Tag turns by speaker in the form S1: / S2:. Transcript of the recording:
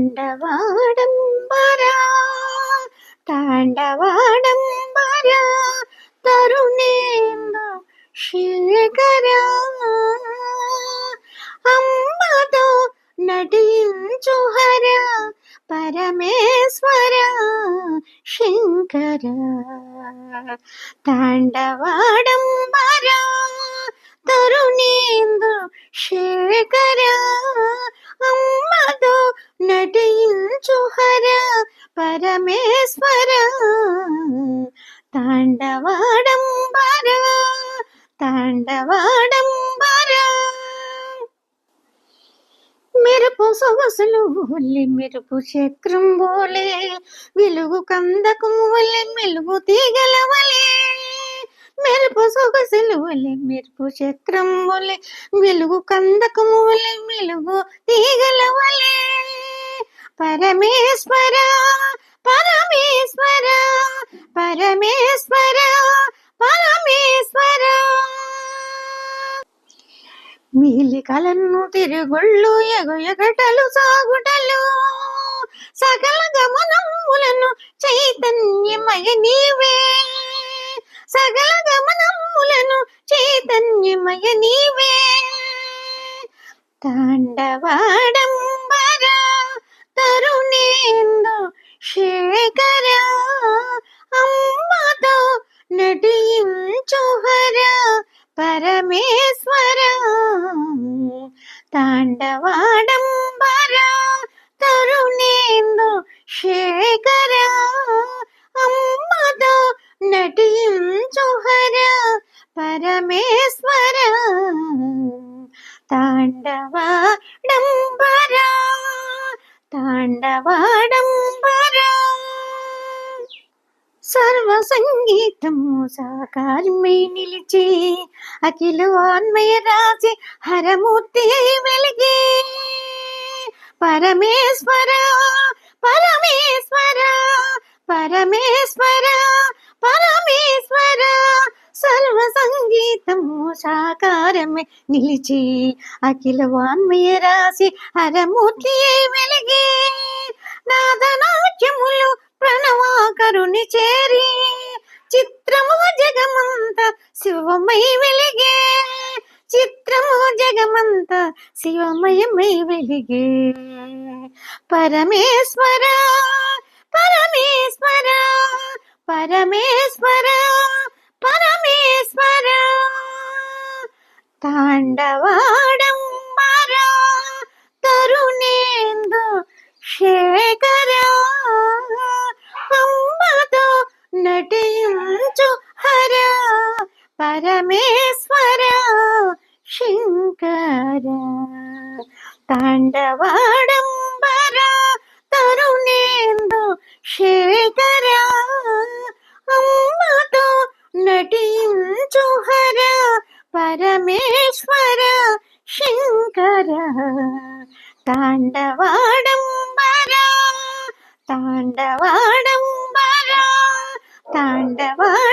S1: താണ്ടവാടം വരാ താണ്ടവാടം വരാ തരുണേന്ദ ശേഖര അമ്മതോ നടിയുഹര പരമേശ്വര ശങ്കര താണ്ടവാടം വരാ തരുണേന്ദു ശേഖര അമ്മ నటించుహర పరమేశ్వర. తాండవాడంబర తాండవాడంబర మెరుపు సొగసులు ఒల్లి మెరుపు చక్రం బోలే వెలుగు కందకు వలె మెలుగు తీగల వలె మెరుపు సొగసులు వలె మెరుపు చక్రం వలె వెలుగు కందకు వలె మెలుగు తీగల వలె పరమేశ్వర పరమేశ్వర పరమేశ్వర పరమేశ్వర. మీలి కలను తిరుగుళ్ళు ఎగయగటలు సాగుటలు సకల గమనములను చైతన్యమయ నీవే. సకల గమనములను చైతన్యమయ నీవే. తాండవాడ മഞ്ജുഹര പരമേശ്വര. താണ്ഡവാടംബര തരുണേന്ദു ശേഖര. അമ്മത നടിയും ജുഹര പരമേശ്വര. താണ്ഡവാടംബര താണ്ഡവാടംബര సర్వ సంగీతము సాకారమై నిలిచి అఖిల వాన్మయ రాసి హరమూర్తి వెలిగి. పరమేశ్వర పరమేశ్వర పరమేశ్వర పరమేశ్వర సర్వ సంగీతము సాకారమే నిలిచి అఖిల వాన్మయ రాశి హరమూర్తి వెలిగి. నాదనాట్యము శివమై వెలిగే చిత్రము జగమంత శివమయమై వెలిగే. పరమేశ్వర పరమేశ్వర పరమేశ్వర పరమేశ్వర. తాండవా പരമേശ്വര ശങ്കര. താണ്ഡവാടംബര തരുണേന്ദു ശേഖര. അമ്മതോ നടിഞ്ചുഹര പരമേശ്വര ശങ്കര. താണ്ഡവാടംബര താണ്ഡവാടംബര താണ്ഡവാ